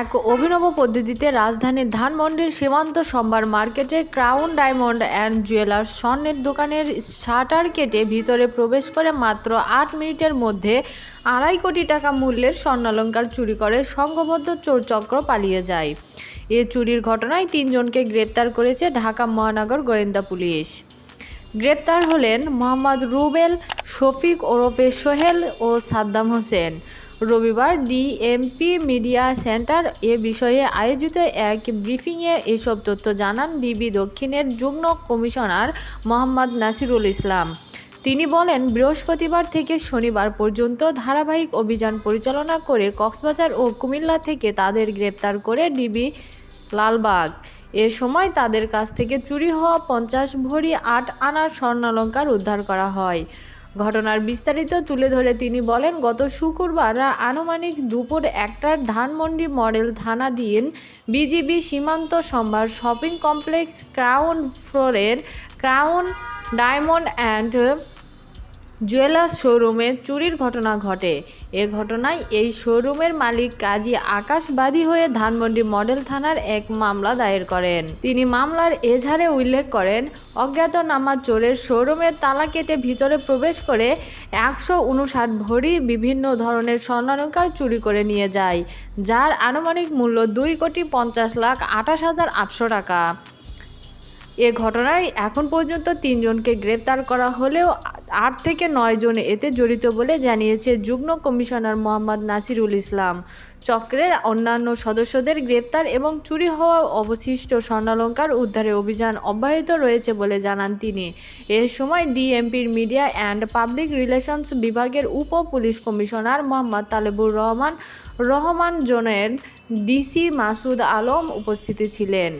এক অভিনব পদ্ধতিতে রাজধানীর ধানমন্ডির সীমান্ত সম্ভার মার্কেটে ক্রাউন ডায়মন্ড অ্যান্ড জুয়েলার্স স্বর্ণের দোকানের শাটার কেটে ভিতরে প্রবেশ করে মাত্র আট মিনিটের মধ্যে আড়াই কোটি টাকা মূল্যের স্বর্ণালঙ্কার চুরি করে সংঘবদ্ধ চোরচক্র পালিয়ে যায়। এ চুরির ঘটনায় তিনজনকে গ্রেপ্তার করেছে ঢাকা মহানগর গোয়েন্দা পুলিশ। গ্রেপ্তার হলেন মোহাম্মদ রুবেল, শফিক ওরফে সোহেল ও সাদ্দাম হোসেন। রবিবার ডিএমপি মিডিয়া সেন্টার এ বিষয়ে আয়োজিত এক ব্রিফিংয়ে এসব তথ্য জানান ডিবি দক্ষিণের যুগ্ম কমিশনার মোহাম্মদ নাসিরুল ইসলাম। তিনি বলেন, বৃহস্পতিবার থেকে শনিবার পর্যন্ত ধারাবাহিক অভিযান পরিচালনা করে কক্সবাজার ও কুমিল্লা থেকে তাদের গ্রেপ্তার করে ডিবি লালবাগ। এ সময় তাদের কাছ থেকে চুরি হওয়া পঞ্চাশ ভরি আট আনার স্বর্ণালঙ্কার উদ্ধার করা হয়। ঘটনার বিস্তারিত তুলে ধরে তিনি বলেন, গত শুক্রবার আনুমানিক দুপুর একটার ধানমন্ডি মডেল থানাধীন BGB Shimanto Shombhar shopping complex Crown ফ্লোরের ক্রাউন ডায়মন্ড অ্যান্ড জুয়েলার্স শোরুমে চুরির ঘটনা ঘটে। এ ঘটনায় এই শোরুমের মালিক কাজী আকাশবাদী হয়ে ধানমন্ডি মডেল থানার এক মামলা দায়ের করেন। তিনি মামলার এঝারে উল্লেখ করেন, অজ্ঞাতনামা চোরের শোরুমের তালা কেটে ভিতরে প্রবেশ করে একশো উনষাট ভরি বিভিন্ন ধরনের স্বর্ণালঙ্কার চুরি করে নিয়ে যায়, যার আনুমানিক মূল্য দুই কোটি পঞ্চাশ লাখ আঠাশ হাজার আটশো টাকা। এ ঘটনায় এখন পর্যন্ত তিনজনকে গ্রেপ্তার করা হলেও আট থেকে নয় জন এতে জড়িত বলে জানিয়েছে যুগ্ম কমিশনার মোহাম্মদ নাসিরুল ইসলাম। চক্রের অন্যান্য সদস্যদের গ্রেপ্তার এবং চুরি হওয়া অবশিষ্ট স্বর্ণালঙ্কার উদ্ধারে অভিযান অব্যাহত রয়েছে বলে জানান তিনি। এ সময় ডিএমপির মিডিয়া অ্যান্ড পাবলিক রিলেশনস বিভাগের উপ পুলিশ কমিশনার মোহাম্মদ তালেবুর রহমান রহমান জোনের ডিসি মাসুদ আলম উপস্থিত ছিলেন।